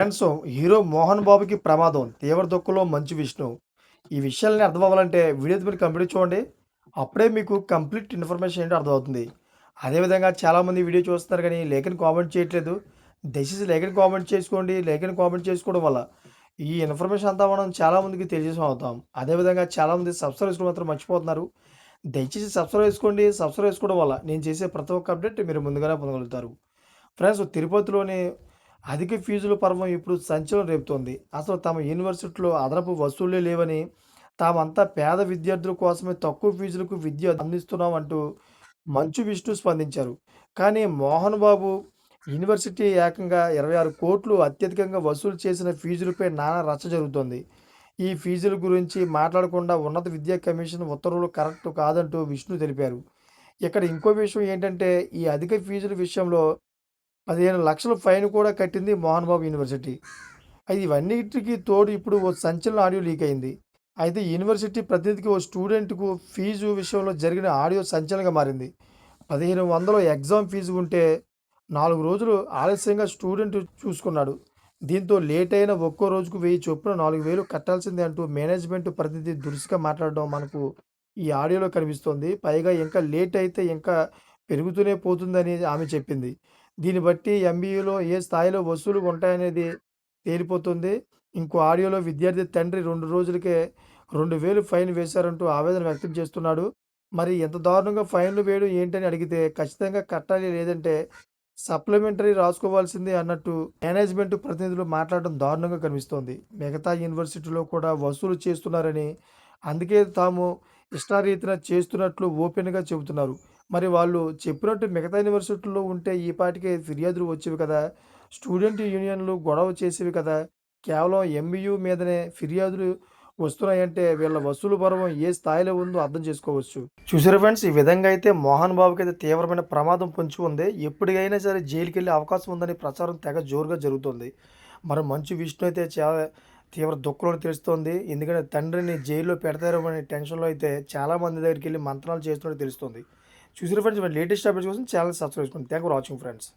Friends hero Mohan బాబుకి ప్రమాదం. తీవ్ర దుఃఖంలో మంచి విష్ణు. ఈ విషయాలని అర్థం అవ్వాలంటే వీడియో మీరు కంప్లీట్ చూడండి. అప్పుడే మీకు కంప్లీట్ ఇన్ఫర్మేషన్ ఏంటో అర్థమవుతుంది. అదేవిధంగా చాలామంది వీడియో చూస్తున్నారు కానీ లేఖని కామెంట్ చేయట్లేదు. దయచేసి లేఖని కామెంట్ చేసుకోండి. లేఖని కామెంట్ చేసుకోవడం వల్ల ఈ ఇన్ఫర్మేషన్ అంతా మనం చాలామందికి తెలియజేసి అవుతాం. అదేవిధంగా చాలామంది సబ్స్క్రైబ్ చేసుకోవడం మాత్రం మర్చిపోతున్నారు. దయచేసి సబ్స్క్రైబ్ చేసుకోండి. సబ్స్క్రైబ్ చేసుకోవడం వల్ల నేను చేసే ప్రతి ఒక్క అప్డేట్ మీరు ముందుగానే పొందగలుగుతారు. ఫ్రెండ్స్ తిరుపతిలోని అధిక ఫీజుల పర్వం ఇప్పుడు సంచలనం రేపుతోంది. అసలు తమ యూనివర్సిటీలో అదనపు వసూళ్ళే లేవని తామంతా పేద విద్యార్థుల కోసమే తక్కువ ఫీజులకు విద్య అందిస్తున్నాం అంటూ మంచు విష్ణు స్పందించారు. కానీ మోహన్ బాబు యూనివర్సిటీ ఏకంగా ఇరవై ఆరు కోట్లు అత్యధికంగా వసూలు చేసిన ఫీజులపై నానా రచ్చ జరుగుతోంది. ఈ ఫీజుల గురించి మాట్లాడకుండా ఉన్నత విద్యా కమిషన్ ఉత్తర్వులు కరెక్ట్ కాదంటూ విష్ణు తెలిపారు. ఇక్కడ ఇంకో విషయం ఏంటంటే ఈ అధిక ఫీజుల విషయంలో పదిహేను లక్షల ఫైన్ కూడా కట్టింది మోహన్ బాబు యూనివర్సిటీ. అది ఇవన్నిటికీ తోడు ఇప్పుడు ఓ సంచలన ఆడియో లీక్ అయింది. అయితే యూనివర్సిటీ ప్రతినిధికి ఓ స్టూడెంట్కు ఫీజు విషయంలో జరిగిన ఆడియో సంచలనంగా మారింది. పదిహేను వందలు ఎగ్జామ్ ఫీజు ఉంటే నాలుగు రోజులు ఆలస్యంగా స్టూడెంట్ చూసుకున్నాడు. దీంతో లేట్ అయిన ఒక్కో రోజుకు వెయ్యి చొప్పున నాలుగు వేలు కట్టాల్సిందే అంటూ మేనేజ్మెంట్ ప్రతినిధి దురుసుగా మాట్లాడడం మనకు ఈ ఆడియోలో కనిపిస్తోంది. పైగా ఇంకా లేట్ అయితే ఇంకా పెరుగుతూనే పోతుందని ఆమె చెప్పింది. దీన్ని బట్టి ఎంబీఏలో ఏ స్థాయిలో వసూలు ఉంటాయనేది తేలిపోతుంది. ఇంకో ఆడియోలో విద్యార్థి తండ్రి రెండు రోజులకే రెండు వేలు ఫైన్ వేశారంటూ ఆవేదన వ్యక్తం చేస్తున్నాడు. మరి ఎంత దారుణంగా ఫైన్లు వేయడం ఏంటని అడిగితే ఖచ్చితంగా కట్టాలి లేదంటే సప్లిమెంటరీ రాసుకోవాల్సిందే అన్నట్టు మేనేజ్మెంట్ ప్రతినిధులు మాట్లాడడం దారుణంగా కనిపిస్తోంది. మిగతా యూనివర్సిటీలో కూడా వసూలు చేస్తున్నారని అందుకే తాము ఇష్టారీతిన చేస్తున్నట్లు ఓపెన్గా చెబుతున్నారు. మరి వాళ్ళు చెప్పినట్టు మిగతా యూనివర్సిటీల్లో ఉంటే ఈ పాటికే ఫిర్యాదులు వచ్చేవి కదా. స్టూడెంట్ యూనియన్లు గొడవ చేసేవి కదా. కేవలం ఎంబీయూ మీదనే ఫిర్యాదులు వస్తున్నాయంటే వీళ్ళ వసూలు పర్వం ఏ స్థాయిలో ఉందో అర్థం చేసుకోవచ్చు. చూసారు ఫ్రెండ్స్ ఈ విధంగా అయితే మోహన్ బాబుకి అయితే తీవ్రమైన ప్రమాదం పొంచి ఉంది. ఎప్పటికైనా సరే జైలుకి వెళ్ళే అవకాశం ఉందని ప్రచారం తెగ జోరుగా జరుగుతుంది. మరి మంచు విష్ణు అయితే చాలా తీవ్ర దుఃఖంలో తెలుస్తోంది. ఎందుకంటే తండ్రిని జైల్లో పెడతారు అనే టెన్షన్లో అయితే చాలా మంది దగ్గరికి వెళ్ళి మంత్రాలు చేస్తున్నట్టు తెలుస్తుంది. చూసిన ఫ్రెండ్స్ లేటెస్ట్ అప్డేట్స్ కోసం ఛానల్ సబ్స్క్రైబ్ చేసుకోండి థ్యాంక్ ఫర్ వాచింగ్ ఫ్రెండ్స్